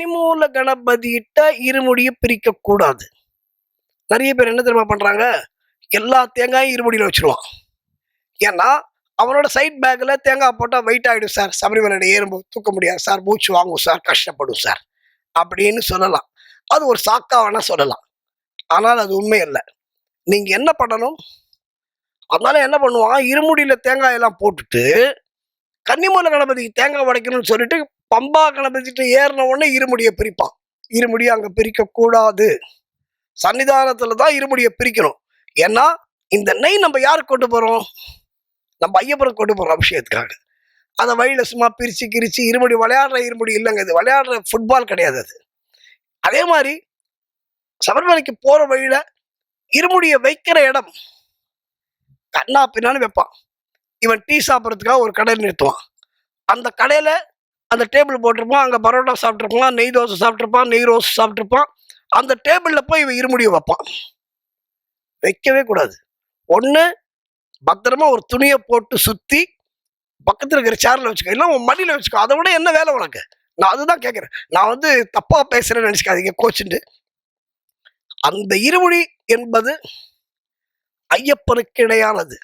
கன்னிமூல கணபதியிட்ட இருமுடியை பிரிக்க கூடாது நிறைய பேர் என்ன தெரியுமா பண்றாங்க? எல்லா தேங்காயும் இருமுடியில் வச்சிருவான். ஏன்னா அவனோட சைட் பேக்கில் தேங்காய் போட்டால் வெயிட் ஆகிடும் சார் சபரிமலையில் ஏறும்போது தூக்க முடியாது சார் மூச்சு வாங்கும் சார் கஷ்டப்படும் சார் அப்படின்னு சொல்லலாம். அது ஒரு சாக்கா வேணால் சொல்லலாம். ஆனால் அது உண்மை இல்லை நீங்கள் என்ன பண்ணணும்? அதனால என்ன பண்ணுவான்? இருமுடியில் தேங்காயெல்லாம் போட்டுட்டு கன்னிமூல கணபதிக்கு தேங்காய் உடைக்கணும்னு சொல்லிட்டு பம்பா கணபதிட்டு ஏறின உடனே இருமுடியை பிரிப்பான். இருமுடியை அங்கே பிரிக்கக்கூடாது சன்னிதானத்தில் தான் இருமுடியை பிரிக்கணும். ஏன்னா இந்த நெய் நம்ம யாருக்கு கொண்டு போகிறோம் நம்ம ஐயப்பனை கொண்டு போகிறோம் அபிஷேகத்துக்காக. அதை வழியில் சும்மா பிரித்து கிரிச்சு இருமுடி விளையாடுற இருமுடி இல்லைங்க இது. விளையாடுற ஃபுட்பால் கிடையாது அது. அதே மாதிரி சபரிமலைக்கு போகிற வழியில் இருமுடியை வைக்கிற இடம் கண்ணா பின்னான்னு வைப்பான். இவன் டீ சாப்பிட்றதுக்காக ஒரு கடை நிறுத்துவான். அந்த கடையில் அந்த டேபிள் போட்டிருப்பான் அங்கே பரோட்டா சாப்பிட்ருப்பான் நெய் தோசை சாப்பிட்ருப்பான் நெய் ரோஸ் சாப்பிட்ருப்பான் அந்த டேபிளில் போய் இவன் இருமுடியை வைப்பான். வைக்கவே கூடாது. ஒன்று பத்திரமா ஒரு துணியை போட்டு சுற்றி பக்கத்தில் இருக்கிற சேரில் வச்சுக்கோ. இல்லை உன் மடியில் வச்சுக்கோ. அதை விட என்ன வேலை உனக்கு? நான் அதுதான் கேட்குறேன் நான் வந்து தப்பாக பேசுகிறேன்னு நினச்சிக்காதீங்க கோச்சுண்டு. அந்த இருமொழி என்பது ஐயப்பனுக்கு இணையானது.